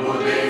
пробудись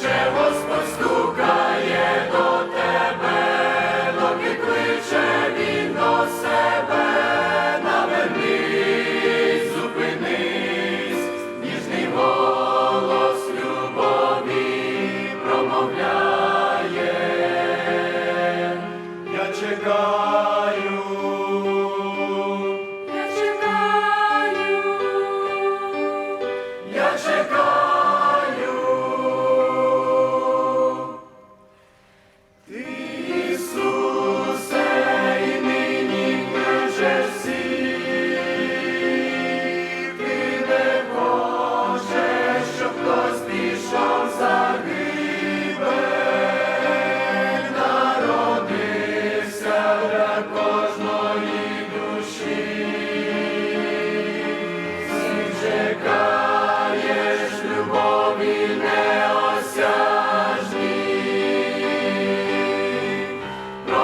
ще Господь до тебе, доки він до себе, навернись, зупинись, ніжний голос любові промовляє. Я чекаю. я чекаю, Я чекаю.